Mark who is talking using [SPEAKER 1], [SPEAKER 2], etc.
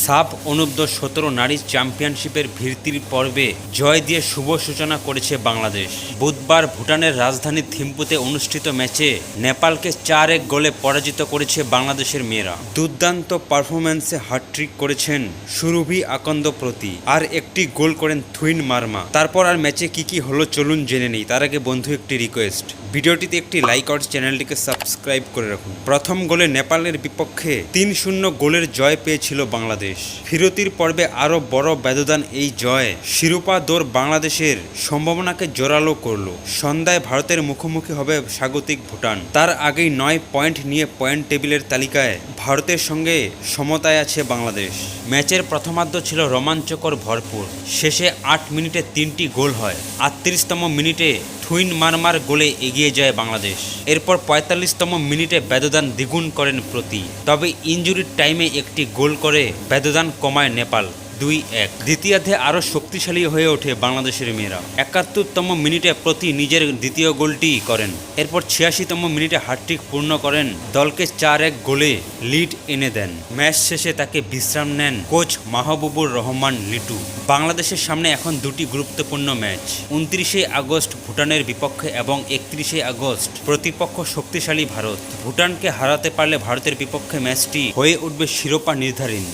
[SPEAKER 1] Sub অনুব্দ সতেরো নারী চ্যাম্পিয়নশিপের ভিত্তির পর্বে জয় দিয়ে শুভ সূচনা করেছে বাংলাদেশ। বুধবার ভুটানের রাজধানী থিম্পুতে অনুষ্ঠিত ম্যাচে নেপালকে চার এক গোলে পরাজিত করেছে বাংলাদেশের মেয়েরা। দুর্দান্ত পারফরম্যান্সে হ্যাট্রিক করেছেন সুরভি আকন্দ প্রতি আর একটি গোল করেন থুইন মার্মা। তারপর আর ম্যাচে কি কি হলো চলুন জেনে নেই, তার আগে বন্ধু একটি রিকোয়েস্ট ভিডিওটিতে একটি লাইক আর চ্যানেলটিকে সাবস্ক্রাইব করে রাখুন। প্রথম গোলে নেপালের বিপক্ষে তিন শূন্য গোলের জয় পেয়েছিল বাংলাদেশ। ফিরতির পর্বে আরও বড় ব্যবধান এই জয়। শিরোপা দৌড় বাংলাদেশের সম্ভাবনাকে জোরালো করল। সন্ধ্যায় ভারতের মুখোমুখি হবে স্বাগতিক ভুটান। তার আগেই নয় পয়েন্ট নিয়ে পয়েন্ট টেবিলের তালিকায় ভারতের সঙ্গে সমতায় আছে বাংলাদেশ। ম্যাচের প্রথমার্ধ ছিল রোমাঞ্চকর ভরপুর। শেষে আট মিনিটে তিনটি গোল হয়। আটত্রিশতম মিনিটে থুইন মারমার গোলে এগিয়ে যায় বাংলাদেশ। এরপর পঁয়তাল্লিশতম মিনিটে ব্যবধান দ্বিগুণ করেন প্রতি। তবে ইঞ্জুরির টাইমে একটি গোল করে ব্যবধান কমায় নেপাল। দুই এক। দ্বিতীয়ার্ধে আরও শক্তিশালী হয়ে ওঠে বাংলাদেশের মেয়েরা। একাত্তরতম মিনিটে প্রতি নিজের দ্বিতীয় গোলটি করেন। এরপর ছিয়াশিতম মিনিটে হ্যাট্রিক পূর্ণ করেন। দলকে চার এক গোলে লিড এনে দেন। ম্যাচ শেষে তাকে বিশ্রাম নেন কোচ মাহবুবুর রহমান লিটু। বাংলাদেশের সামনে এখন দুটি গুরুত্বপূর্ণ ম্যাচ। উনত্রিশে আগস্ট ভুটানের বিপক্ষে এবং একত্রিশে আগস্ট প্রতিপক্ষ শক্তিশালী ভারত। ভুটানকে হারাতে পারলে ভারতের বিপক্ষে ম্যাচটি হয়ে উঠবে শিরোপা নির্ধারণ।